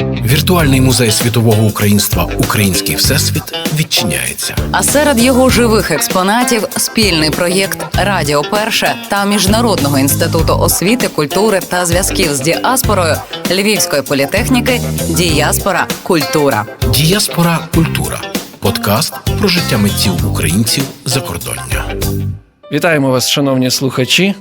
Віртуальний музей світового українства Український всесвіт відчиняється. А серед його живих експонатів спільний проєкт Радіо Перше та Міжнародного інституту освіти, культури та зв'язків з діаспорою Львівської політехніки Діаспора Культура. Діаспора культура подкаст про життя митців українців закордоння. Вітаємо вас, шановні слухачі,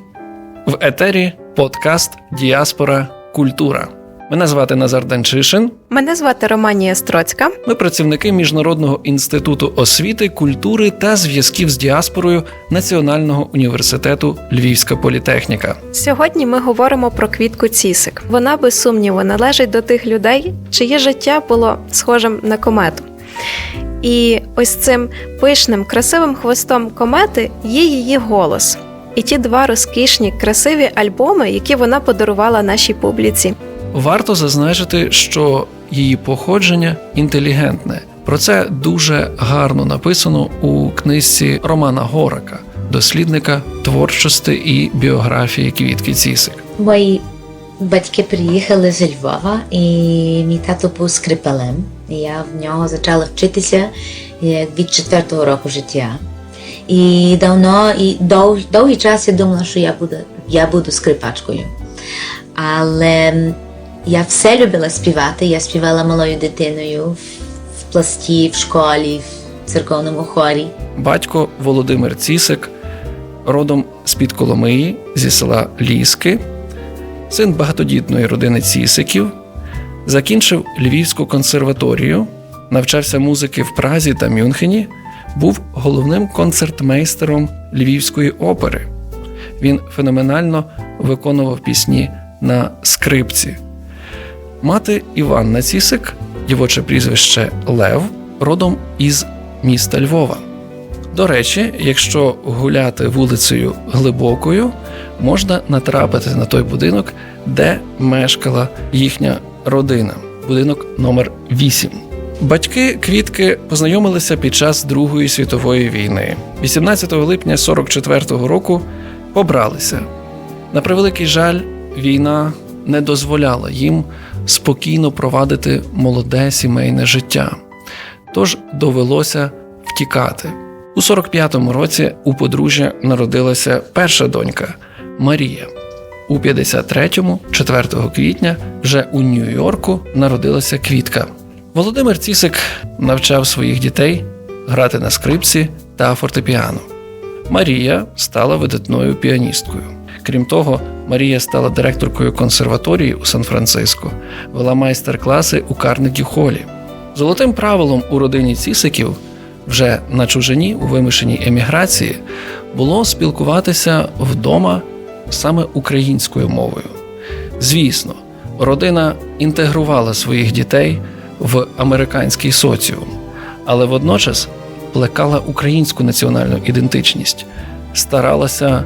в етері подкаст Діаспора Культура. Мене звати Назар Данчишин. Мене звати Романія Строцька. Ми працівники Міжнародного інституту освіти, культури та зв'язків з діаспорою Національного університету Львівська політехніка. Сьогодні ми говоримо про квітку цісик. Вона без сумніву належить до тих людей, чиє життя було схожим на комету. І ось цим пишним, красивим хвостом комети є її голос. І ті два розкішні, красиві альбоми, які вона подарувала нашій публіці. Варто зазначити, що її походження інтелігентне. Про це дуже гарно написано у книжці Романа Горака, дослідника творчості і біографії Квітки Цісик. Мої батьки приїхали з Львова, і мій тато був скрипалем. Я в нього почала вчитися від четвертого року життя. І давно, і дов, довгий час я думала, що я буду, я буду скрипачкою. Але я все любила співати. Я співала малою дитиною в, пласті, в школі, в церковному хорі. Батько Володимир Цісик, родом з-під Коломиї зі села Ліски, син багатодітної родини Цісиків, закінчив Львівську консерваторію, навчався музики в Празі та Мюнхені, був головним концертмейстером Львівської опери. Він феноменально виконував пісні на скрипці. Мати Іванна Цісик, дівоче прізвище Лев, родом із міста Львова. До речі, якщо гуляти вулицею глибокою, можна натрапити на той будинок, де мешкала їхня родина, будинок номер 8. Батьки квітки познайомилися під час Другої світової війни. 18 липня 44-го року побралися. На превеликий жаль, війна не дозволяла їм спокійно провадити молоде сімейне життя. Тож довелося втікати. У 45-му році у подружжя народилася перша донька Марія. У 53-му, 4 квітня, вже у Нью-Йорку народилася Квітка. Володимир Цісик навчав своїх дітей грати на скрипці та фортепіано. Марія стала видатною піаністкою. Крім того, Марія стала директоркою консерваторії у Сан-Франциско, вела майстер-класи у Карнегі Холі. Золотим правилом у родині Цісиків вже на чужині у вимушеній еміграції було спілкуватися вдома саме українською мовою. Звісно, родина інтегрувала своїх дітей в американський соціум, але водночас плекала українську національну ідентичність, старалася,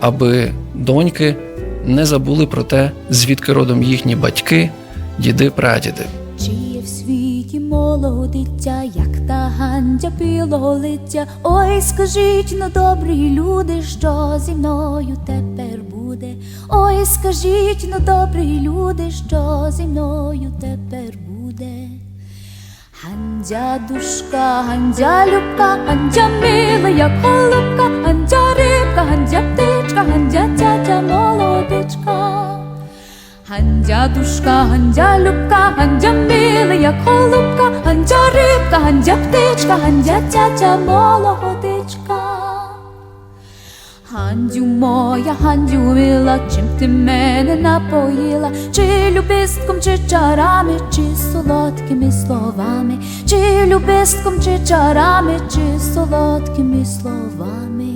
аби доньки не забули про те, звідки родом їхні батьки, діди, прадіди. Чи є в світі молого дитя, як та гандя білого лиця? Ой, скажіть, ну добрі люди, що зі мною тепер буде? Ой, скажіть, ну добрі люди, що зі мною тепер буде? Гандя душка, гандя любка, гандя мила, як голубка, гандя рибка, гандя птичка, гандя тятя молодичка. Гандя душка, гандя любка, гандя мила, як голубка, гандя рибка, гандя птичка, гандя тятя молодичка. Гандю моя, гандю мила, чим ти мене напоїла, чи любистком, чи чарами, чи солодкими словами, чи любистком, чи чарами, чи солодкими словами.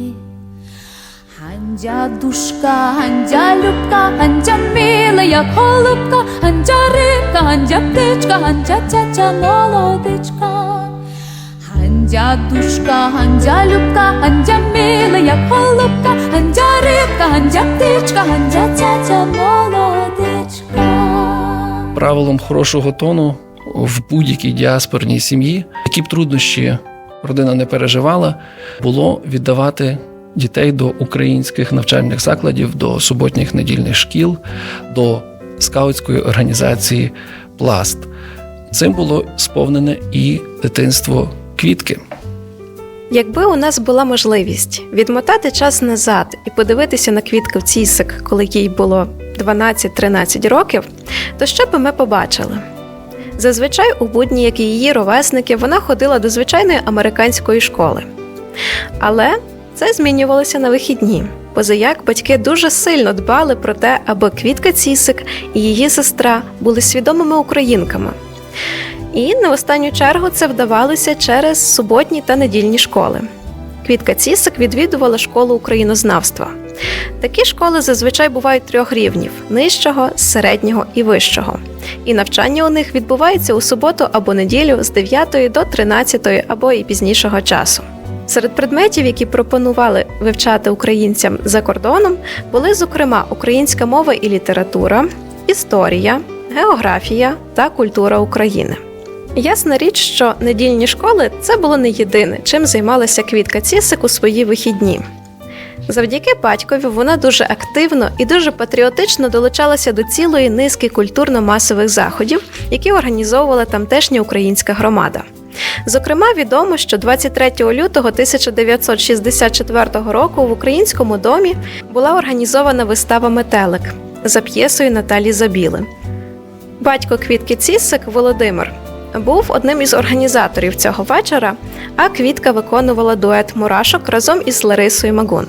Гандя душка, гандя любка, гандя мила, як голубка, гандя рибка, гандя птичка, гандя тятя молодичка. Гандя душка, гандя любка, гандя мила, як голубка, гандя рибка, гандя птичка, гандя тятя молодичка. правилом хорошого тону в будь-якій діаспорній сім'ї, які б труднощі родина не переживала, було віддавати дітей до українських навчальних закладів, до суботніх недільних шкіл, до скаутської організації Пласт. Цим було сповнене і дитинство квітки. Якби у нас була можливість відмотати час назад і подивитися на квітку Цісик, коли їй було 12-13 років, то що би ми побачили? Зазвичай у будні, як і її ровесники, вона ходила до звичайної американської школи. Але це змінювалося на вихідні, позаяк батьки дуже сильно дбали про те, аби Квітка Цісик і її сестра були свідомими українками. І в останню чергу це вдавалося через суботні та недільні школи. Квітка Цісик відвідувала школу українознавства. Такі школи зазвичай бувають трьох рівнів: нижчого, середнього і вищого. І навчання у них відбувається у суботу або неділю з 9 до 13 або і пізнішого часу. Серед предметів, які пропонували вивчати українцям за кордоном, були, зокрема, українська мова і література, історія, географія та культура України. Ясна річ, що недільні школи це було не єдине, чим займалася Квітка Цісик у свої вихідні. Завдяки батькові вона дуже активно і дуже патріотично долучалася до цілої низки культурно-масових заходів, які організовувала тамтешня українська громада. Зокрема, відомо, що 23 лютого 1964 року в українському домі була організована вистава Метелик за п'єсою Наталі Забіли. Батько Квітки Цісик Володимир був одним із організаторів цього вечора, а Квітка виконувала дует мурашок разом із Ларисою Магун.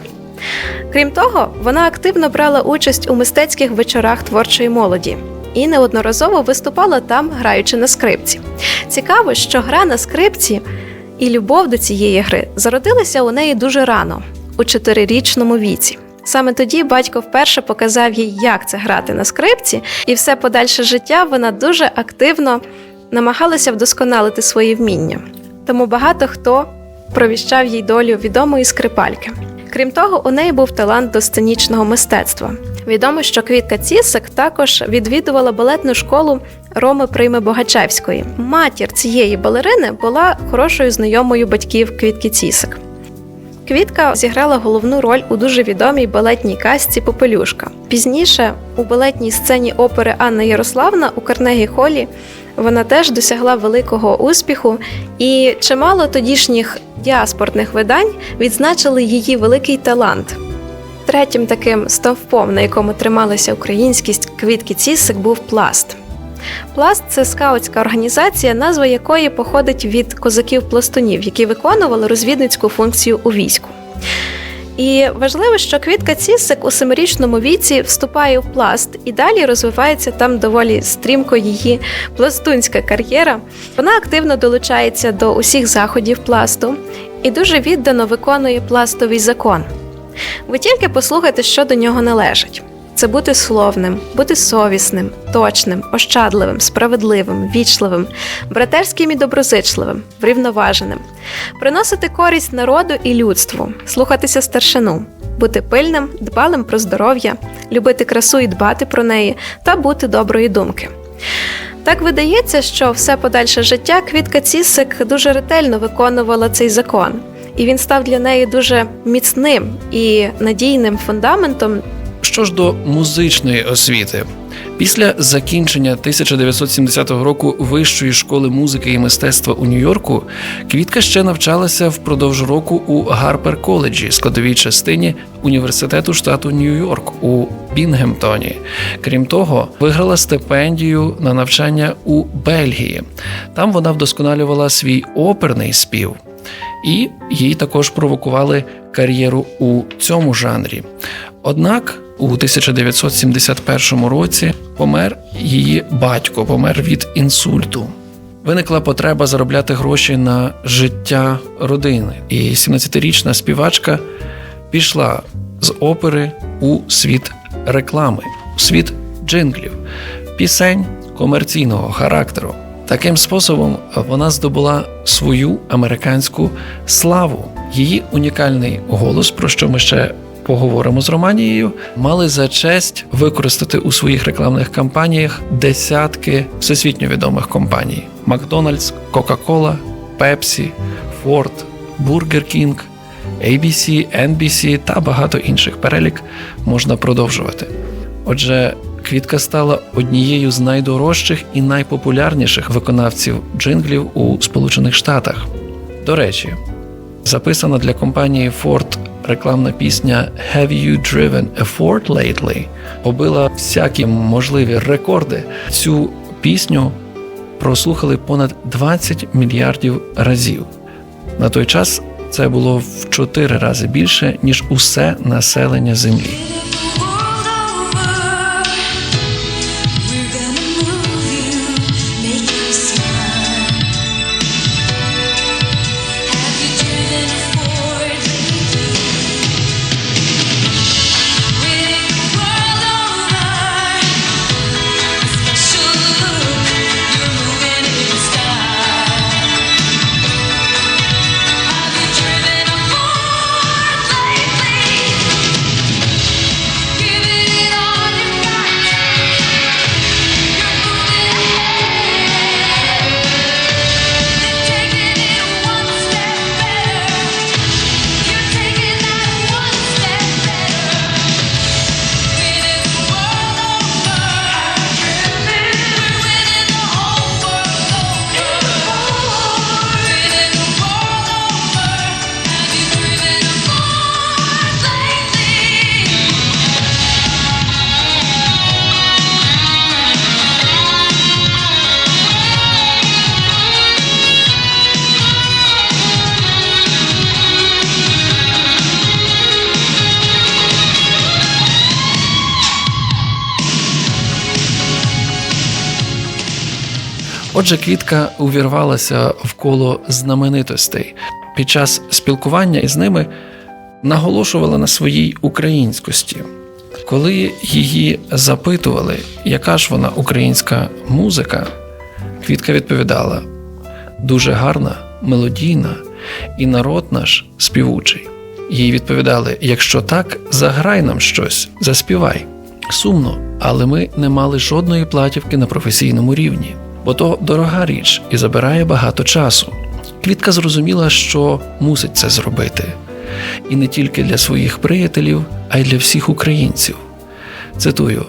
Крім того, вона активно брала участь у мистецьких вечорах творчої молоді і неодноразово виступала там, граючи на скрипці. Цікаво, що гра на скрипці і любов до цієї гри зародилися у неї дуже рано, у чотирирічному віці. Саме тоді батько вперше показав їй, як це грати на скрипці, і все подальше життя вона дуже активно намагалася вдосконалити свої вміння. Тому багато хто провіщав їй долю відомої скрипальки. Крім того, у неї був талант до сценічного мистецтва. Відомо, що Квітка Цісик також відвідувала балетну школу Роми Прийми Богачевської. Матір цієї балерини була хорошою знайомою батьків Квітки Цісик. Квітка зіграла головну роль у дуже відомій балетній казці Попелюшка. Пізніше у балетній сцені опери Анна Ярославна у Карнегі Холі вона теж досягла великого успіху, і чимало тодішніх діаспортних видань відзначили її великий талант. Третім таким стовпом, на якому трималася українськість квітки Цісик, був пласт. Пласт це скаутська організація, назва якої походить від козаків-пластунів, які виконували розвідницьку функцію у війську. І важливо, що квітка Цісик у семирічному віці вступає в пласт і далі розвивається там доволі стрімко її пластунська кар'єра. Вона активно долучається до усіх заходів пласту і дуже віддано виконує пластовий закон. Ви тільки послухайте, що до нього належить. Це бути словним, бути совісним, точним, ощадливим, справедливим, вічливим, братерським і доброзичливим, врівноваженим, приносити користь народу і людству, слухатися старшину, бути пильним, дбалим про здоров'я, любити красу і дбати про неї та бути доброї думки. Так видається, що все подальше життя Квітка Цісик дуже ретельно виконувала цей закон, і він став для неї дуже міцним і надійним фундаментом Що ж до музичної освіти, після закінчення 1970 року Вищої школи музики і мистецтва у Нью-Йорку Квітка ще навчалася впродовж року у Гарпер коледжі, складовій частині університету штату Нью-Йорк у Бінгемтоні. Крім того, виграла стипендію на навчання у Бельгії. Там вона вдосконалювала свій оперний спів. І їй також провокували кар'єру у цьому жанрі. Однак у 1971 році помер її батько, помер від інсульту. Виникла потреба заробляти гроші на життя родини, і 17-річна співачка пішла з опери у світ реклами, у світ джинглів, пісень комерційного характеру. Таким способом вона здобула свою американську славу. Її унікальний голос, про що ми ще поговоримо з Романією, мали за честь використати у своїх рекламних кампаніях десятки всесвітньо відомих компаній: Макдональдс, Кока-Кола, Пепсі, Форд, Бургер Кінг, ABC, NBC та багато інших перелік можна продовжувати. Отже, Квітка стала однією з найдорожчих і найпопулярніших виконавців джинглів у Сполучених Штатах. До речі, записана для компанії Ford рекламна пісня Have You Driven a Ford Lately побила всякі можливі рекорди. Цю пісню прослухали понад 20 мільярдів разів. На той час це було в 4 рази більше, ніж усе населення Землі. Отже, квітка увірвалася в коло знаменитостей. Під час спілкування із ними наголошувала на своїй українськості. Коли її запитували, яка ж вона українська музика, Квітка відповідала: дуже гарна, мелодійна і народ наш співучий. Їй відповідали: якщо так, заграй нам щось, заспівай. Сумно, але ми не мали жодної платівки на професійному рівні, бо то дорога річ і забирає багато часу. Квітка зрозуміла, що мусить це зробити, і не тільки для своїх приятелів, а й для всіх українців. Цитую: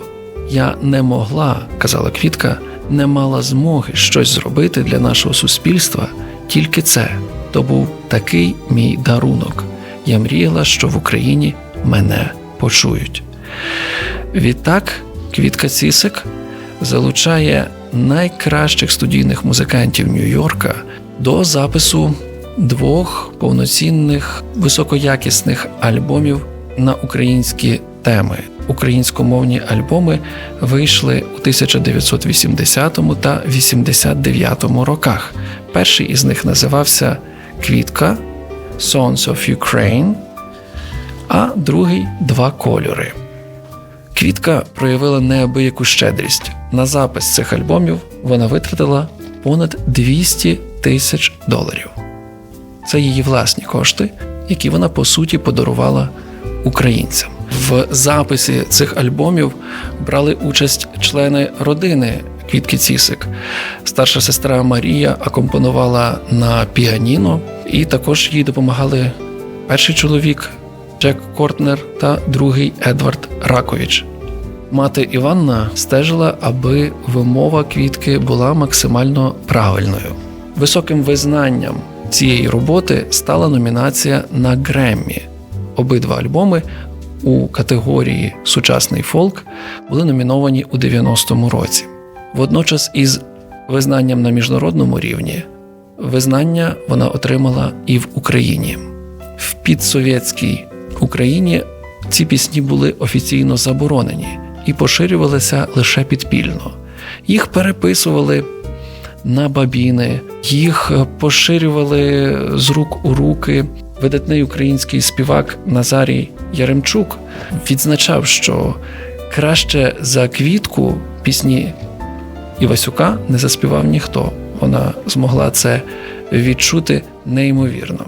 Я не могла, казала Квітка, не мала змоги щось зробити для нашого суспільства, тільки це. То був такий мій дарунок. Я мріяла, що в Україні мене почують. Відтак, Квітка Цісик залучає найкращих студійних музикантів Нью-Йорка до запису двох повноцінних високоякісних альбомів на українські теми. Українськомовні альбоми вийшли у 1980 та 89 роках. Перший із них називався Квітка Songs of Ukraine, а другий Два кольори. Квітка проявила неабияку щедрість. На запис цих альбомів вона витратила понад 200 тисяч доларів. Це її власні кошти, які вона по суті подарувала українцям. В записі цих альбомів брали участь члени родини Квітки Цісик. Старша сестра Марія акомпонувала на піаніно, і також їй допомагали перший чоловік Джек Кортнер та другий Едвард Раковіч. Мати Іванна стежила, аби вимова квітки була максимально правильною. Високим визнанням цієї роботи стала номінація на Греммі. Обидва альбоми у категорії Сучасний фолк були номіновані у 90-му році. Водночас із визнанням на міжнародному рівні визнання вона отримала і в Україні. В підсовєтській Україні ці пісні були офіційно заборонені і поширювалися лише підпільно. Їх переписували на бабіни, їх поширювали з рук у руки. Видатний український співак Назарій Яремчук відзначав, що краще за квітку пісні Івасюка не заспівав ніхто. Вона змогла це відчути неймовірно.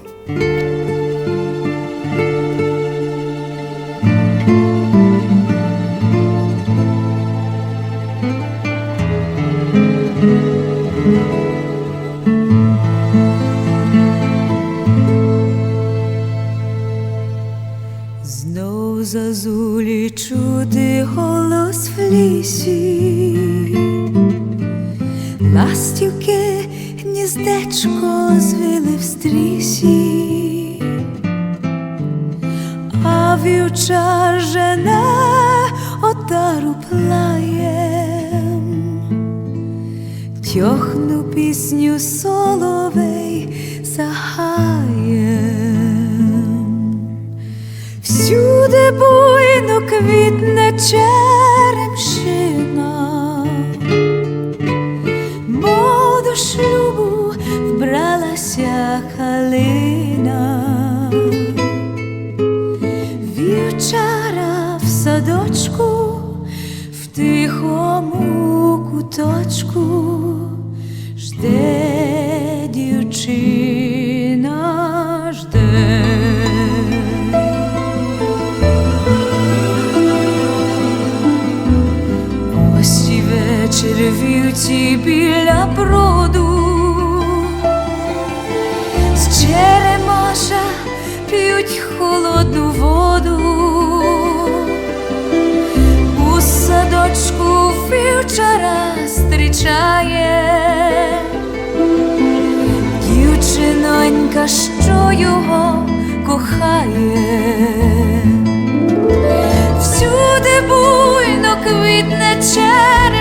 Черемшина, бо до шлюбу вбралася калина, вівчара в садочку, в тихому куточку вівчара зустрічає дівчинонька, що його кохає. Всюди буйно квітне черемшина,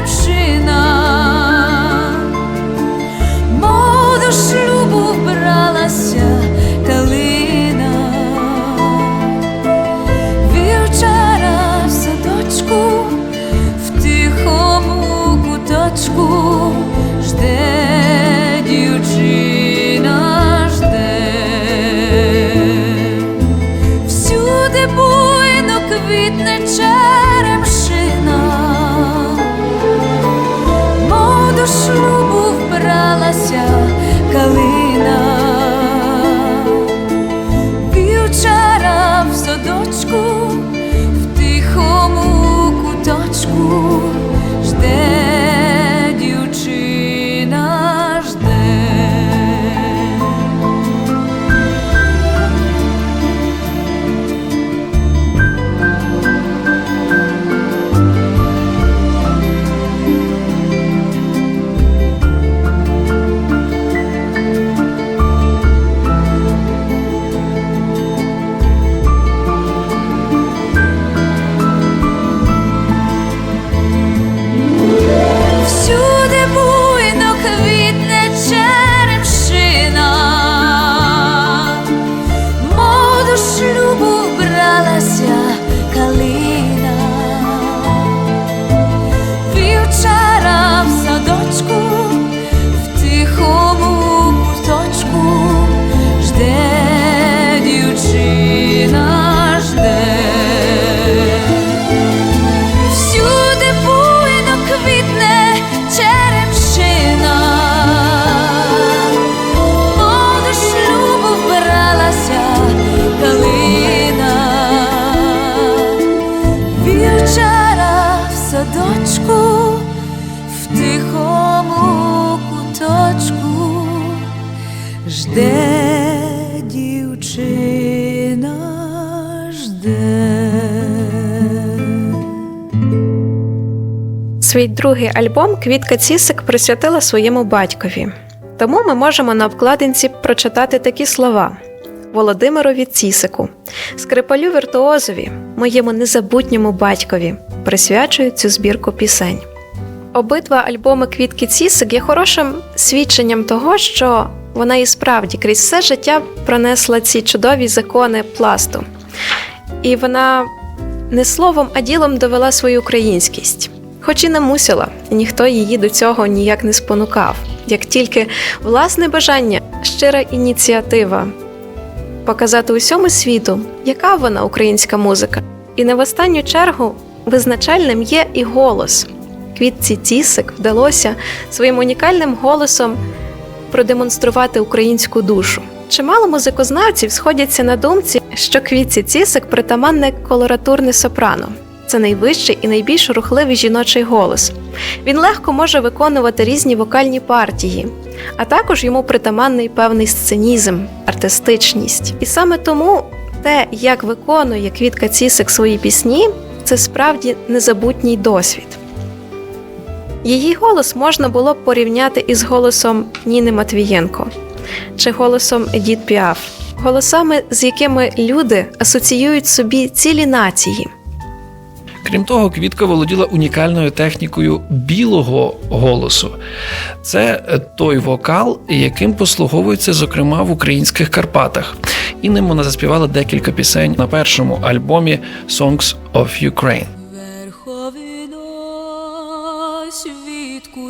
Свій другий альбом Квітка Цісик присвятила своєму батькові. Тому ми можемо на обкладинці прочитати такі слова: Володимирові Цісику, скрипалю віртуозові, моєму незабутньому батькові, присвячую цю збірку пісень. Обидва альбоми Квітки Цісик є хорошим свідченням того, що вона і справді крізь все життя пронесла ці чудові закони пласту. І вона не словом, а ділом довела свою українськість. Хоч і не мусила, і ніхто її до цього ніяк не спонукав, як тільки власне бажання, щира ініціатива показати усьому світу, яка вона українська музика. І не в останню чергу визначальним є і голос. Квітці Цісик вдалося своїм унікальним голосом продемонструвати українську душу. Чимало музикознавців сходяться на думці, що квітці Цісик притаманне колоратурне сопрано. Це найвищий і найбільш рухливий жіночий голос. Він легко може виконувати різні вокальні партії, а також йому притаманний певний сценізм, артистичність. І саме тому те, як виконує Квітка Цісик свої пісні, це справді незабутній досвід. Її голос можна було б порівняти із голосом Ніни Матвієнко чи голосом Едіт Піаф, голосами, з якими люди асоціюють собі цілі нації. Крім того, Квітка володіла унікальною технікою білого голосу. Це е, той вокал, яким послуговується, зокрема, в українських Карпатах. І ним вона заспівала декілька пісень на першому альбомі Songs of Ukraine.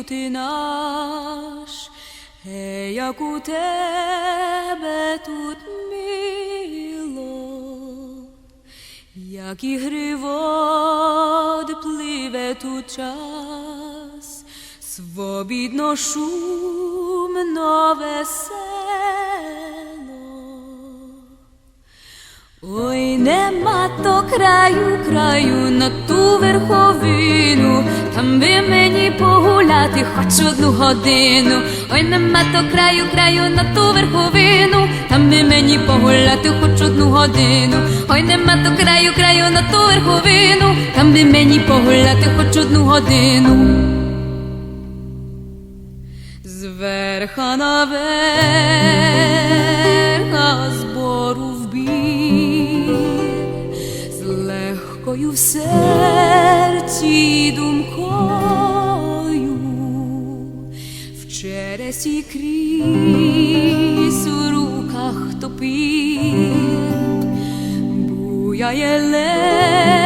Ти наш, як у тебе тут як ігривод пливе тут час, свобідно шумно весело. Ой, нема то краю, краю на ту верховину, там би мені погуляти хоч одну годину. Ой, нема то краю, краю на ту верховину, там би мені погуляти хоч одну годину. Ой, нема то краю, краю на ту верховину, там би мені погуляти хоч одну годину. Зверха на верха збору в бір, з легкою в серці думкою, в чересі крізь у руках топи буяє легінь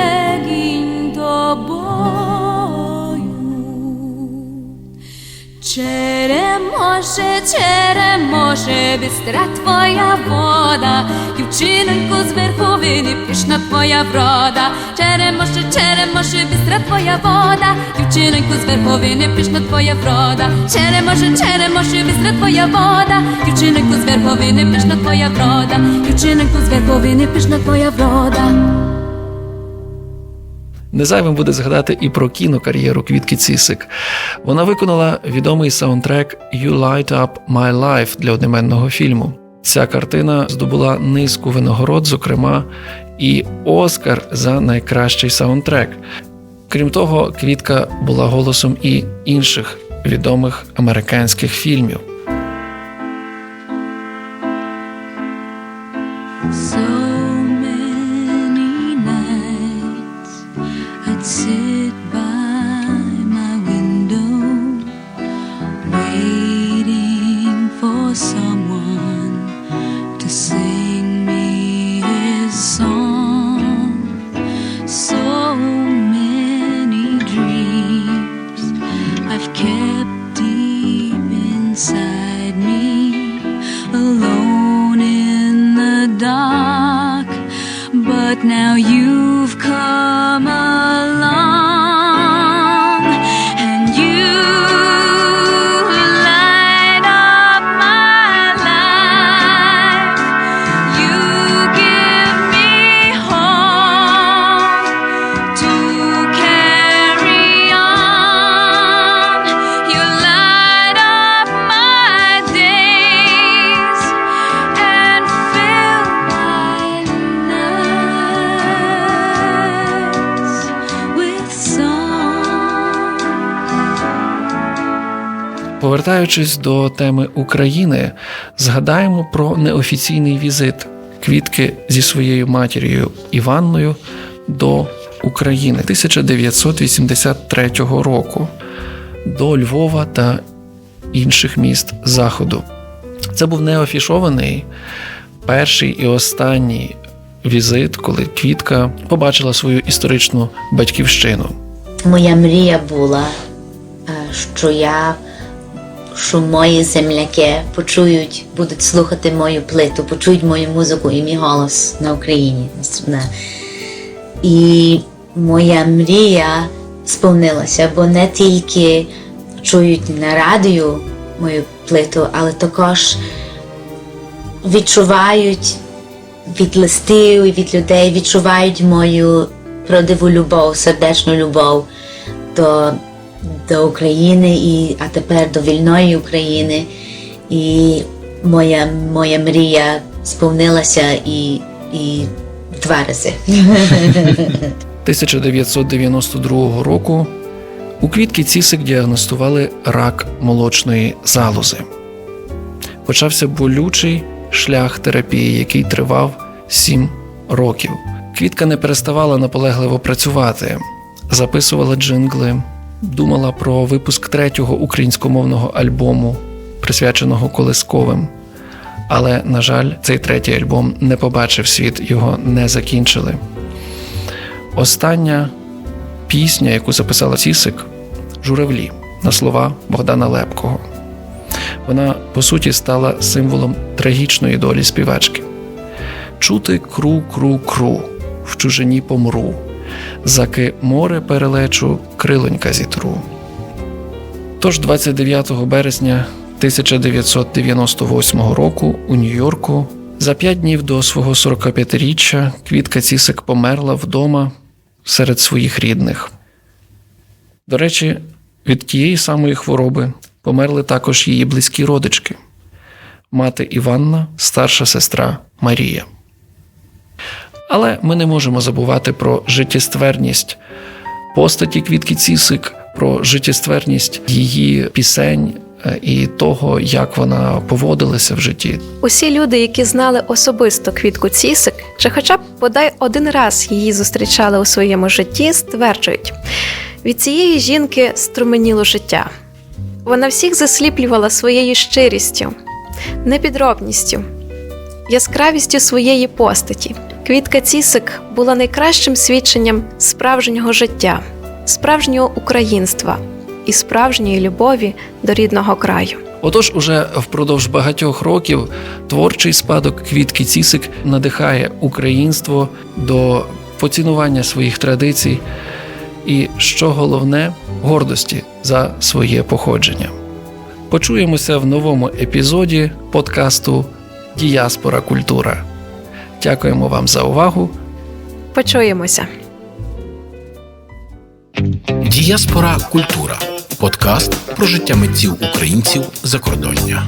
Черемоше, черемоше, бистра твоя вода, дівчинонько з верховини, пішна твоя врода. Черемоше, черемоше, бистра твоя вода, дівчинонько з верховини, пішна твоя врода. Черемоше, черемоше, бистра твоя вода, дівчинонько з верховини, пішна твоя врода. Дівчинонько з верховини, пішна твоя врода. Незайвим буде згадати і про кінокар'єру Квітки Цісик. Вона виконала відомий саундтрек «You Light Up My Life» для одноіменного фільму. Ця картина здобула низку винагород, зокрема і Оскар за найкращий саундтрек. Крім того, Квітка була голосом і інших відомих американських фільмів. But now you've come Повертаючись до теми України, згадаємо про неофіційний візит квітки зі своєю матір'ю Іванною до України 1983 року до Львова та інших міст Заходу. Це був неофішований перший і останній візит, коли Квітка побачила свою історичну батьківщину. Моя мрія була, е, що я, що мої земляки почують, будуть слухати мою плиту, почують мою музику і мій голос на Україні. І моя мрія сповнилася, бо не тільки чують на радіо мою плиту, але також відчувають від листів і від людей, відчувають мою правдиву любов, сердечну любов до, до України, і, а тепер до вільної України. І моя, моя мрія сповнилася і, і два рази. 1992 року У квітки Цісик діагностували рак молочної залози. Почався болючий шлях терапії, який тривав 7 років. Квітка не переставала наполегливо працювати, записувала джингли, думала про випуск третього українськомовного альбому, присвяченого колисковим. Але, на жаль, цей третій альбом не побачив світ, його не закінчили. Остання пісня, яку записала Цісик, Журавлі на слова Богдана Лепкого. Вона, по суті, стала символом трагічної долі співачки. Чути кру, кру, кру, в чужині помру, заки море перелечу, крилонька зітру. Тож 29 березня 1998 року у Нью-Йорку за п'ять днів до свого 45-річчя Квітка Цісик померла вдома серед своїх рідних. До речі, від тієї самої хвороби померли також її близькі родички мати Іванна, старша сестра Марія. Але ми не можемо забувати про життєстверність постаті Квітки Цісик, про життєстверність її пісень е, і того, як вона поводилася в житті. Усі люди, які знали особисто квітку Цісик, чи хоча б бодай один раз її зустрічали у своєму житті, стверджують: від цієї жінки струменіло життя. Вона всіх засліплювала своєю щирістю, непідробністю, яскравістю своєї постаті. Квітка Цісик була найкращим свідченням справжнього життя, справжнього українства і справжньої любові до рідного краю. Отож, уже впродовж багатьох років творчий спадок Квітки Цісик надихає українство до поцінування своїх традицій і, що головне, гордості за своє походження. Почуємося в новому епізоді подкасту Діаспора Культура. Дякуємо вам за увагу. Почуємося. Діаспора Культура подкаст про життя митців українців закордоння.